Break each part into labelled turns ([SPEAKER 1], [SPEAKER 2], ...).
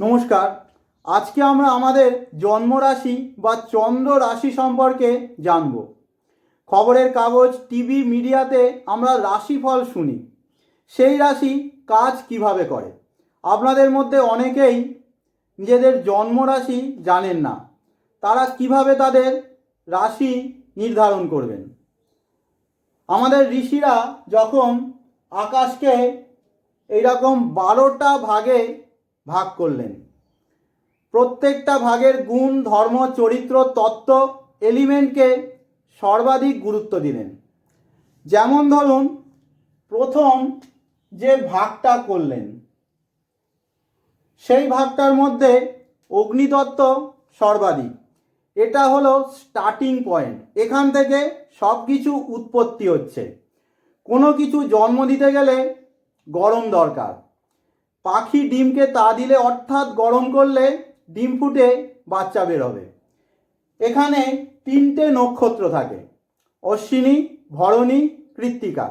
[SPEAKER 1] নমস্কার। আজকে আমরা আমাদের জন্মরাশি বা চন্দ্র রাশি সম্পর্কে জানব। খবরের কাগজ, টিভি, মিডিয়াতে আমরা রাশিফল শুনি। সেই রাশি কাজ কীভাবে করে? আপনাদের মধ্যে অনেকেই নিজেদের জন্মরাশি জানেন না। তারা কীভাবে তাদের রাশি নির্ধারণ করবেন? আমাদের ঋষিরা যখন আকাশকে এইরকম বারোটা ভাগে ভাগ করলেন। প্রত্যেকটা ভাগের গুণ, ধর্ম, চরিত্র, তত্ত্ব, এলিমেন্টকে সর্বাধিক গুরুত্ব দিলেন। যেমন ধরুন, প্রথম যে ভাগটা করলেন, সেই ভাগটার মধ্যে অগ্নিতত্ত্ব সর্বাধিক। এটা হলো স্টার্টিং পয়েন্ট এখান থেকে সব কিছু উৎপত্তি হচ্ছে। কোনো কিছু জন্ম দিতে গেলে গরম দরকার। পাখি ডিমকে তা দিলে অর্থাৎ গরম করলে ডিম ফুটে, বাচ্চা বেরোবে। এখানে তিনটে নক্ষত্র থাকে, অশ্বিনী, ভরণী, কৃত্তিকা।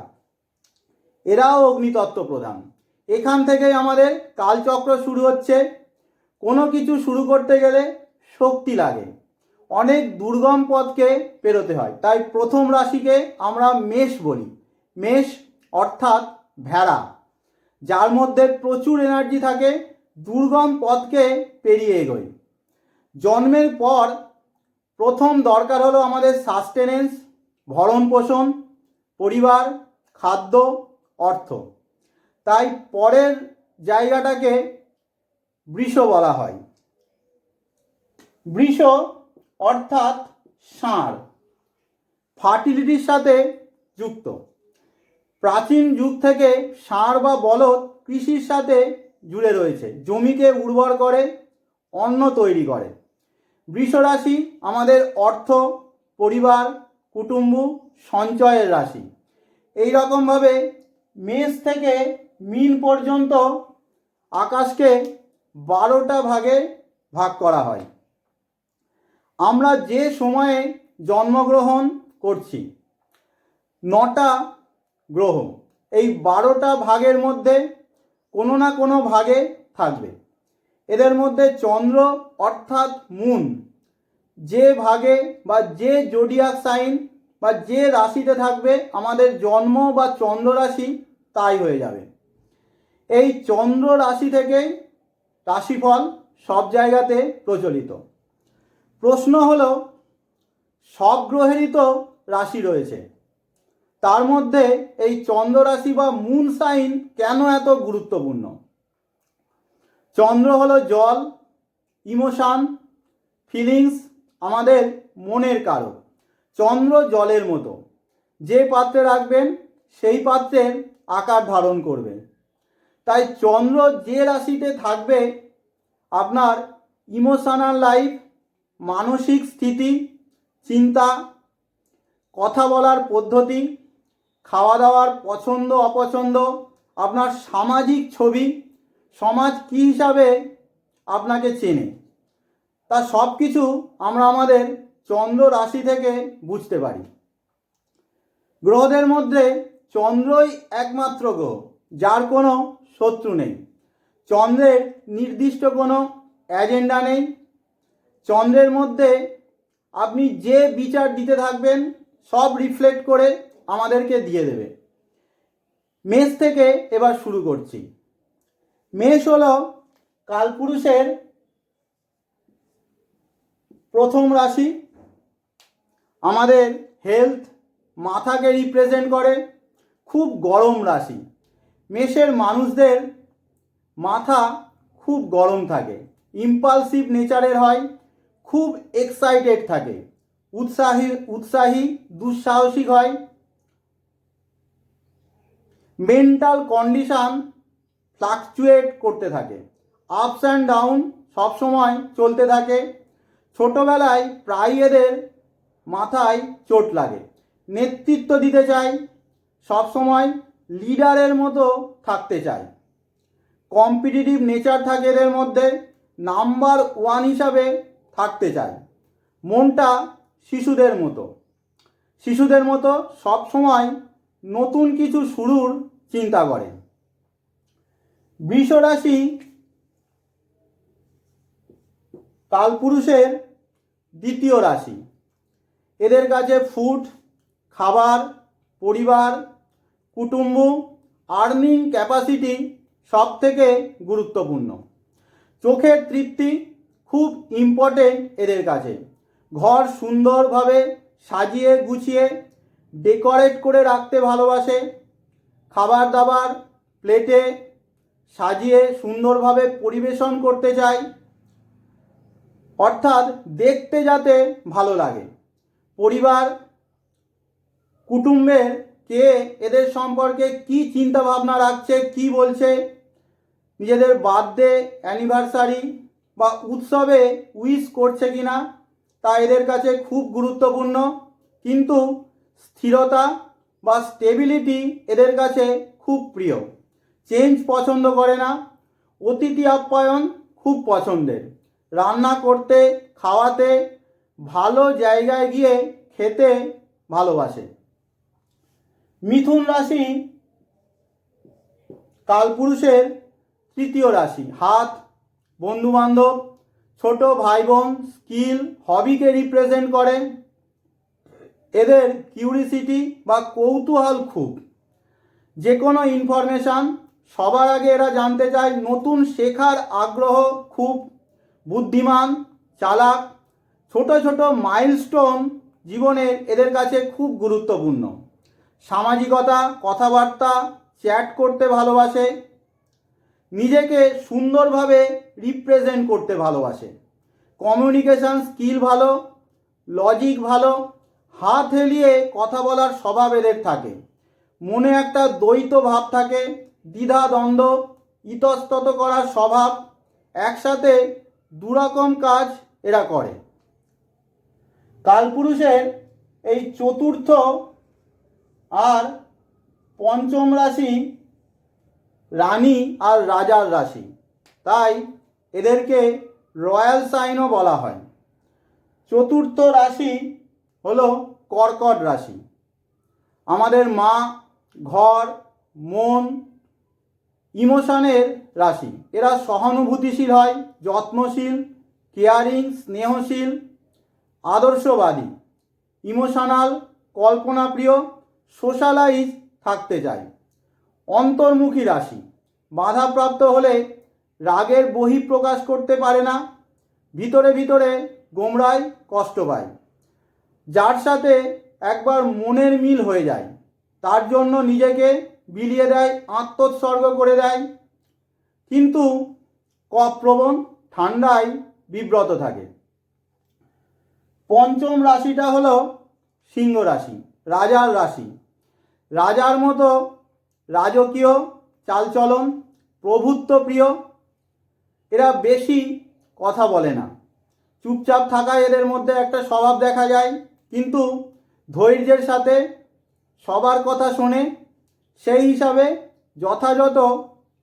[SPEAKER 1] এরাও অগ্নিতত্ত্ব প্রধান। এখান থেকেই আমাদের কালচক্র শুরু হচ্ছে। কোনো কিছু শুরু করতে গেলে শক্তি লাগে। অনেক দুর্গম পথকে পেরোতে হয়। তাই প্রথম রাশিকে আমরা মেষ বলি। মেষ অর্থাৎ ভেড়া। যার মধ্যে প্রচুর এনার্জি থাকে, দুর্গম পথকে পেরিয়ে এগোয় জন্মের পর প্রথম দরকার হলো আমাদের সাস্টেনেন্স ভরণ পোষণ, পরিবার, খাদ্য, অর্থ। তাই পরের জায়গাটাকে বৃষ বলা হয়। বৃষ অর্থাৎ ষাঁড় ফার্টিলিটির সাথে যুক্ত। প্রাচীন যুগ থেকে ষাঁড় বা বলদ কৃষির সাথে জুড়ে রয়েছে। জমিকে উর্বর করে, অন্ন তৈরি করে। বৃষরাশি আমাদের অর্থ, পরিবার, কুটুম্ব, সঞ্চয়ের রাশি। এই রকমভাবে মেষ থেকে মিন পর্যন্ত আকাশকে বারোটা ভাগে ভাগ করা হয়। আমরা যে সময়ে জন্মগ্রহণ করছি, নটা গ্রহ। এই বারোটা ভাগের মধ্যে কোনো না কোনো ভাগে থাকবে। এদের মধ্যে চন্দ্র অর্থাৎ মুন যে ভাগে বা যে জোডিয়াক সাইন বা যে রাশিতে থাকবে, আমাদের জন্ম বা চন্দ্র রাশি তাই হয়ে যাবে। এই চন্দ্র রাশি থেকেই রাশিফল সব জায়গাতে প্রচলিত। প্রশ্ন হলো, সব গ্রহেরই তো রাশি রয়েছে। তার মধ্যে এই চন্দ্র রাশি বা মুন সাইন কেন এত গুরুত্বপূর্ণ? চন্দ্র হলো জল ইমোশান ফিলিংস আমাদের মনের কারক। চন্দ্র জলের মতো। যে পাত্রে রাখবেন, সেই পাত্রের আকার ধারণ করবে। তাই চন্দ্র যে রাশিতে থাকবে, আপনার ইমোশনাল লাইফ মানসিক স্থিতি, চিন্তা, কথা বলার পদ্ধতি খাওয়া দাওয়ার পছন্দ, অপছন্দ, আপনার সামাজিক ছবি, সমাজ কি হিসাবে আপনাকে চেনে? তা সব কিছু আমরা আমাদের চন্দ্র রাশি থেকে বুঝতে পারি। গ্রহদের মধ্যে চন্দ্রই একমাত্র গ্রহ, যার কোনো শত্রু নেই। চন্দ্রের নির্দিষ্ট কোনো অ্যাজেন্ডা নেই। চন্দ্রের মধ্যে আপনি যে বিচার দিতে থাকবেন, সব রিফ্লেক্ট করে আমাদেরকে দিয়ে দেবে। মেষ থেকে এবার শুরু করছি। মেষ হলো কালপুরুষের প্রথম রাশি। আমাদের হেলথ মাথাকে রিপ্রেজেন্ট করে, খুব গরম রাশি। মেষের মানুষদের মাথা খুব গরম থাকে ইম্পালসিভ নেচারের হয়, খুব এক্সাইটেড থাকে, উৎসাহী উৎসাহী, দুঃসাহসিক হয়। মেন্টাল কন্ডিশন ফ্লাকচুয়েট করতে থাকে। আপস অ্যান্ড ডাউন সবসময় চলতে থাকে। ছোটোবেলায় প্রায় এদের মাথায় চোট লাগে। নেতৃত্ব দিতে চায়। সবসময় লিডারের মতো থাকতে চায়। কম্পিটিটিভ নেচার থাকে এদের মধ্যে। নাম্বার ওয়ান হিসাবে থাকতে চায়। মনটা শিশুদের মতো। শিশুদের মতো সব সময় নতুন কিছু শুরুর চিন্তা করে বৃষ রাশি কালপুরুষের দ্বিতীয় রাশি। এদের কাছে ফুড, খাবার, পরিবার, কুটুম্ব, আর্নিং ক্যাপাসিটি সব থেকে গুরুত্বপূর্ণ। চোখের তৃপ্তি খুব ইম্পর্টেন্ট এদের কাছে। ঘর সুন্দরভাবে সাজিয়ে গুছিয়ে ডেকোরেট করে রাখতে ভালোবাসে। খাবার দাবার প্লেটে সাজিয়ে সুন্দরভাবে পরিবেশন করতে চায়। অর্থাৎ দেখতে যাতে ভালো লাগে। পরিবার, কুটুম্বের কে এদের সম্পর্কে কি চিন্তা ভাবনা রাখছে, কি বলছে, নিজেদের বার্থডে, অ্যানিভার্সারি বা উৎসবে উইশ করছে কিনা তা এদের কাছে খুব গুরুত্বপূর্ণ। কিন্তু স্থিরতা বা স্টেবিলিটি এদের কাছে খুব প্রিয়। চেঞ্জ পছন্দ করে না, অতিথি আপ্যায়ন খুব পছন্দের। রান্না করতে, খাওয়াতে, ভালো জায়গায় গিয়ে খেতে ভালোবাসে। মিথুন রাশি কালপুরুষের তৃতীয় রাশি। হাত, বন্ধুবান্ধব, ছোট ভাই বোন স্কিল হবিকে রিপ্রেজেন্ট করে। এদের কিউরিসিটি বা কৌতূহল খুব। যে কোনো ইনফরমেশান সবার আগে এরা জানতে চায় নতুন শেখার আগ্রহ খুব বুদ্ধিমান, চালাক, ছোট ছোট মাইলস্টোন জীবনের এদের কাছে খুব গুরুত্বপূর্ণ। সামাজিকতা, কথাবার্তা চ্যাট করতে ভালোবাসে, নিজেকে সুন্দরভাবে রিপ্রেজেন্ট করতে ভালোবাসে। কমিউনিকেশন স্কিল ভালো লজিক ভালো হাত হেলিয়ে কথা বলার স্বভাব এদের থাকে। মনে একটা দ্বৈত ভাব থাকে, দ্বিধা দ্বন্দ্ব, ইতস্তত করার স্বভাব, একসাথে দুরকম কাজ এরা করে। কালপুরুষের এই চতুর্থ আর পঞ্চম রাশি রানী আর রাজার রাশি। তাই এদেরকে রয়্যাল সাইনও বলা হয়। চতুর্থ রাশি হলো কর্কট রাশি। আমাদের মা, ঘর, মন, ইমোশনের রাশি। এরা সহানুভূতিশীল হয়, যত্নশীল, কেয়ারিং, স্নেহশীল, আদর্শবাদী, ইমোশনাল, কল্পনাপ্রিয়, সোশ্যালাইজ থাকতে চায়। অন্তর্মুখী রাশি। বাধাপ্রাপ্ত হলে রাগের বহিঃপ্রকাশ করতে পারে না, ভিতরে ভিতরে গোমরায় কষ্ট পায়। যার সাথে একবার মনের মিল হয়ে যায়, তার জন্য নিজেকে বিলিয়ে দেয়, আত্মোৎসর্গ করে দেয়। কিন্তু কপ্রবণ ঠান্ডায় বিব্রত থাকে। পঞ্চম রাশিটা হলো সিংহ রাশি, রাজার রাশি। রাজার মতো রাজকীয়, চালচলন প্রভুত্ব প্রিয় এরা বেশি কথা বলে না। চুপচাপ থাকায় এদের মধ্যে একটা স্বভাব দেখা যায়। কিন্তু ধৈর্যের সাথে সবার কথা শোনে সেই হিসাবে যথাযথ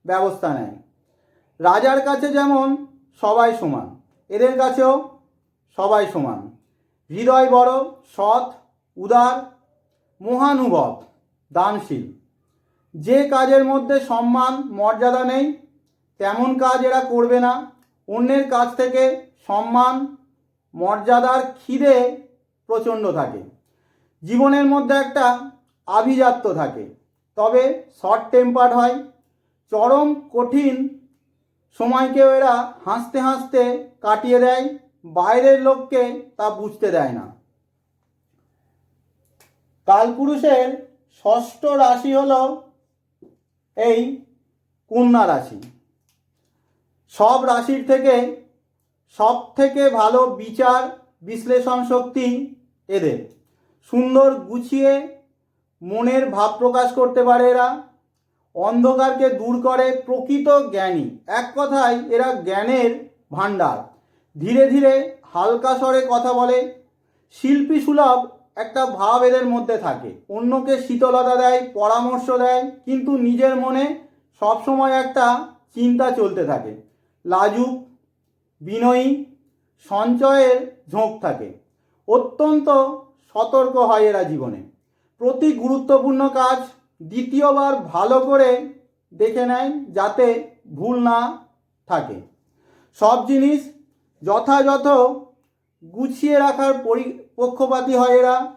[SPEAKER 1] ব্যবস্থা নেয়। রাজার কাছে যেমন সবাই সমান, এদের কাছেও সবাই সমান। হৃদয় বড়, সৎ, উদার, মহানুভব, দানশীল। যে কাজের মধ্যে সম্মান, মর্যাদা নেই, তেমন কাজ এরা করবে না। অন্যের কাছ থেকে সম্মান, মর্যাদার খিদে প্রচণ্ড থাকে। জীবনের মধ্যে একটা আভিজাত্য থাকে। তবে শর্ট টেম্পার্ড হয়। চরম কঠিন সময়কেও এরা হাসতে হাসতে কাটিয়ে দেয়। বাইরের লোককে তা বুঝতে দেয় না। কালপুরুষের ষষ্ঠ রাশি হল এই কন্যা রাশি। সব রাশির থেকে সব থেকে ভালো বিচার বিশ্লেষণ শক্তি এদের। সুন্দর গুছিয়ে মনের ভাব প্রকাশ করতে পারে এরা। অন্ধকারকে দূর করে প্রকৃত জ্ঞানী। এক কথায়, এরা জ্ঞানের ভাণ্ডার। ধীরে ধীরে হালকা স্বরে কথা বলে। শিল্পী সুলভ একটা ভাব এদের মধ্যে থাকে। অন্যকে শীতলতা দেয়, পরামর্শ দেয়, কিন্তু নিজের মনে সবসময় একটা চিন্তা চলতে থাকে। লাজুক, বিনয়ী সঞ্চয়ের ঝোঁক থাকে। অত্যন্ত সতর্ক হয় এরা জীবনে। প্রতি গুরুত্বপূর্ণ কাজ দ্বিতীয়বার ভালো করে দেখে নেয় যাতে ভুল না থাকে। সব জিনিস যথাযথ গুছিয়ে রাখার পক্ষপাতী হয় এরা।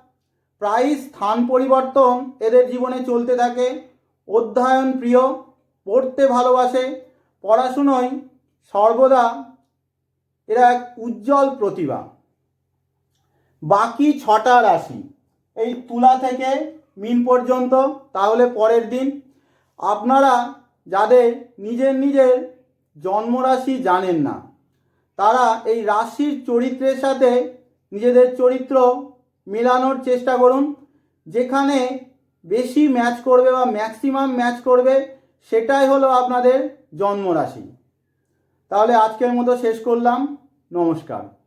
[SPEAKER 1] প্রায়ই স্থান পরিবর্তন এদের জীবনে চলতে থাকে। অধ্যয়ন প্রিয় পড়তে ভালোবাসে, পড়াশুনোয় সর্বদা এরা এক উজ্জ্বল প্রতিভা। বাকি ছটা রাশি, এই তুলা থেকে মিন পর্যন্ত, তাহলে পরের দিন। আপনারা যাদের নিজের নিজের জন্মরাশি জানেন না, তারা এই রাশির চরিত্রের সাথে নিজেদের চরিত্র মেলানোর চেষ্টা করুন। যেখানে বেশি ম্যাচ করবে বা ম্যাক্সিমাম ম্যাচ করবে, সেটাই হলো আপনাদের জন্মরাশি। তাহলে আজকের মতো শেষ করলাম। নমস্কার।